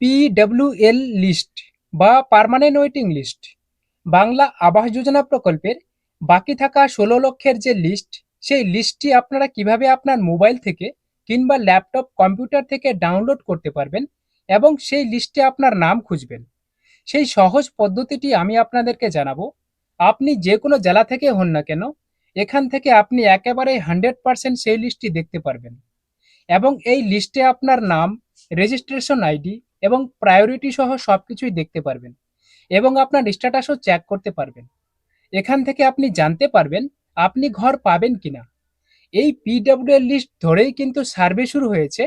PWL list বা permanent waiting list Bangla Awas Yojana প্রকল্পের বাকি থাকা ষোলো লক্ষের যে লিস্ট সেই লিস্টটি আপনারা কীভাবে আপনার মোবাইল থেকে কিংবা ল্যাপটপ কম্পিউটার থেকে ডাউনলোড করতে পারবেন এবং সেই লিস্টে আপনার নাম খুঁজবেন। সেই সহজ পদ্ধতিটি আমি আপনাদেরকে জানাব। আপনি যে কোনো জেলা থেকে হন না কেন, এখান থেকে আপনি একেবারে হান্ড্রেড পার্সেন্ট সেই লিস্টটি দেখতে পারবেন। এবং এই লিস্টে আপনার নাম রেজিস্ট্রেশন আইডি এবং প্রায়োরিটি সহ সব কিছুই দেখতে পারবেন এবং আপনার স্ট্যাটাসও চেক করতে পারবেন। এখান থেকে আপনি জানতে পারবেন আপনি ঘর পাবেন কিনা। এই পিডব্লিউএল লিস্ট ধরেই কিন্তু সার্ভে শুরু হয়েছে।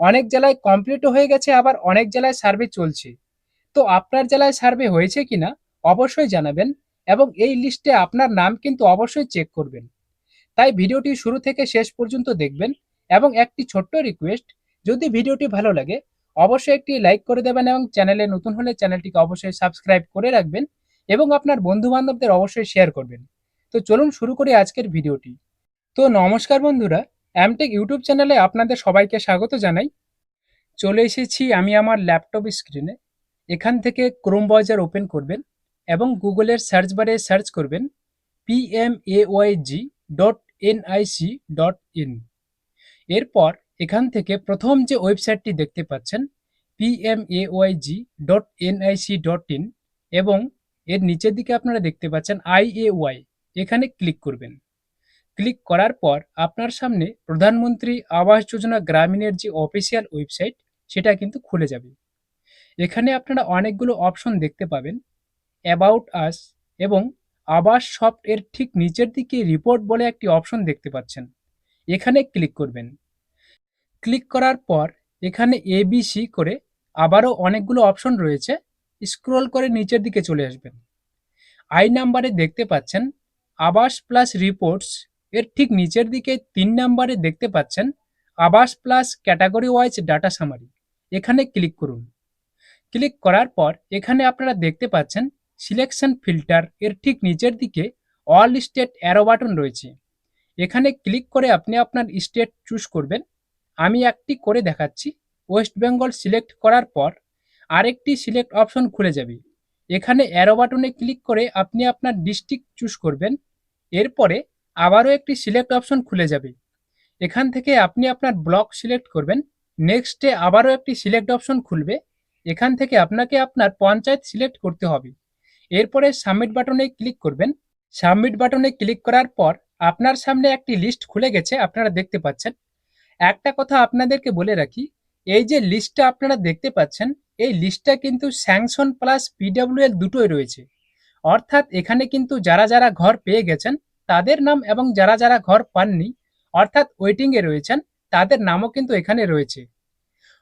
অনেক জেলায় কমপ্লিটও হয়ে গেছে, আবার অনেক জেলায় সার্ভে চলছে। তো আপনার জেলায় সার্ভে হয়েছে কিনা অবশ্যই জানাবেন এবং এই লিস্টে আপনার নাম কিন্তু অবশ্যই চেক করবেন। তাই ভিডিওটি শুরু থেকে শেষ পর্যন্ত দেখবেন এবং একটি ছোট্ট রিকোয়েস্ট যদি ভিডিওটি ভালো লাগে অবশ্যই একটি লাইক করে দেবেন এবং চ্যানেলে নতুন হলে চ্যানেলটিকে অবশ্যই সাবস্ক্রাইব করে রাখবেন এবং আপনার বন্ধু বান্ধবদের অবশ্যই শেয়ার করবেন। তো চলুন শুরু করি আজকের ভিডিওটি তো নমস্কার বন্ধুরা অ্যামটেক ইউটিউব চ্যানেলে আপনাদের সবাইকে স্বাগত জানাই। চলে এসেছি আমি আমার ল্যাপটপ স্ক্রিনে এখান থেকে ক্রোম ব্রাউজার ওপেন করবেন এবং গুগলের সার্চ বারে সার্চ করবেন PMAYG dot NIC dot in এরপর এখান থেকে প্রথম যে ওয়েবসাইটটি দেখতে পাচ্ছেন PMAYG dot NIC dot in এবং এর নিচের দিকে আপনারা দেখতে পাচ্ছেন আইএওয়াই এখানে ক্লিক করবেন। ক্লিক করার পর আপনার সামনে প্রধানমন্ত্রী আবাস যোজনা গ্রামীণের যে অফিসিয়াল ওয়েবসাইট, সেটা কিন্তু খুলে যাবে। এখানে আপনারা অনেকগুলো অপশন দেখতে পাবেন, অ্যাবাউট আস এবং আবাস সফট এর ঠিক নিচের দিকে রিপোর্ট বলে একটি অপশন দেখতে পাচ্ছেন। এখানে ক্লিক করবেন। ক্লিক করার পর এখানে এবিসি করে আবারও অনেকগুলো অপশন রয়েছে। স্ক্রল করে নিচের দিকে চলে আসবেন। আই নাম্বারে দেখতে পাচ্ছেন, আবাস প্লাস রিপোর্টস এর ঠিক নিচের দিকে তিন নাম্বারে দেখতে পাচ্ছেন, Awas plus category wise data summary এখানে ক্লিক করুন। ক্লিক করার পর এখানে আপনারা দেখতে পাচ্ছেন সিলেকশন ফিল্টার এর ঠিক নিচের দিকে অল স্টেট অ্যারো বাটন রয়েছে। এখানে ক্লিক করে আপনি আপনার স্টেট চুজ করবেন। আমি একটি করে দেখাচ্ছি। ওয়েস্ট বেঙ্গল সিলেক্ট করার পর আরেকটি সিলেক্ট অপশন খুলে যাবে। এখানে অ্যারো বাটনে ক্লিক করে আপনি আপনার ডিস্ট্রিক্ট চুজ করবেন। এরপরে আবারও একটি সিলেক্ট অপশন খুলে যাবে। এখান থেকে আপনি আপনার ব্লক সিলেক্ট করবেন। নেক্সটে আবারও একটি সিলেক্ট অপশন খুলবে। এখান থেকে আপনাকে আপনার পঞ্চায়েত সিলেক্ট করতে হবে। এরপরে সাবমিট বাটনে ক্লিক করবেন। সাবমিট বাটনে ক্লিক করার পর আপনার সামনে একটি লিস্ট খুলে গেছে, আপনারা দেখতে পাচ্ছেন। একটা কথা আপনাদেরকে বলে রাখি, এই যে লিস্টটা আপনারা দেখতে পাচ্ছেন, এই লিস্টটা কিন্তু স্যাংশন প্লাস পিডব্লিউএল দুটোই রয়েছে। অর্থাৎ এখানে কিন্তু যারা যারা ঘর পেয়ে গেছেন, তাদের নাম এবং যারা যারা ঘর পাননি, অর্থাৎ ওয়েটিংয়ে রয়েছেন, তাদের নামও কিন্তু এখানে রয়েছে।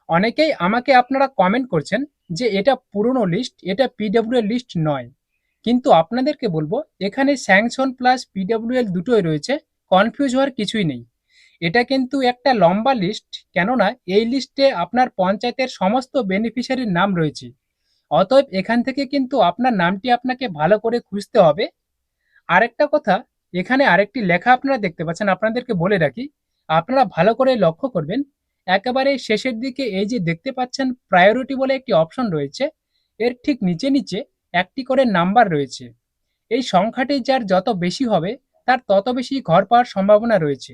অনেকেই আমাকে আপনারা কমেন্ট করছেন যে এটা পুরনো লিস্ট এটা পিডাব্লিউএল লিস্ট নয়। কিন্তু আপনাদেরকে বলব, এখানে স্যাংশন প্লাস পিডব্লিউএল দুটোই রয়েছে কনফিউজ হওয়ার কিছুই নেই। এটা কিন্তু একটা লম্বা লিস্ট কেননা এই লিস্টে আপনার পঞ্চায়েতের সমস্ত বেনিফিশিয়ারির নাম রয়েছে। অতএব এখান থেকে কিন্তু আপনার নামটি আপনাকে ভালো করে খুঁজতে হবে। আরেকটা কথা, এখানে আরেকটি লেখা আপনারা দেখতে পাচ্ছেন, আপনাদেরকে বলে রাখি, আপনারা ভালো করে লক্ষ্য করবেন, একেবারে শেষের দিকে এই যে দেখতে পাচ্ছেন প্রায়োরিটি বলে একটি অপশন রয়েছে, এর ঠিক নিচে নিচে একটি করে নাম্বার রয়েছে। এই সংখ্যাটি যার যত বেশি হবে, তার তত বেশি ঘর পাওয়ার সম্ভাবনা রয়েছে।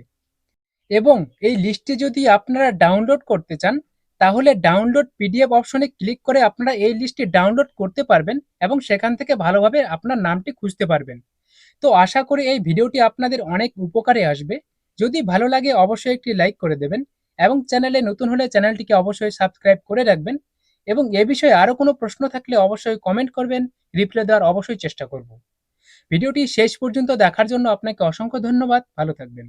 এবং এই লিস্টটি যদি আপনারা ডাউনলোড করতে চান, তাহলে ডাউনলোড পিডিএফ অপশনে ক্লিক করে আপনারা এই লিস্টটি ডাউনলোড করতে পারবেন এবং সেখান থেকে ভালোভাবে আপনার নামটি খুঁজতে পারবেন। তো আশা করি এই ভিডিওটি আপনাদের অনেক উপকারে আসবে। যদি ভালো লাগে অবশ্যই একটি লাইক করে দেবেন এবং চ্যানেলে নতুন হলে চ্যানেলটিকে অবশ্যই সাবস্ক্রাইব করে রাখবেন এবং এ বিষয়ে আরও কোনো প্রশ্ন থাকলে অবশ্যই কমেন্ট করবেন রিপ্লাই দেওয়ার অবশ্যই চেষ্টা করব। ভিডিওটি শেষ পর্যন্ত দেখার জন্য আপনাকে অসংখ্য ধন্যবাদ, ভালো থাকবেন।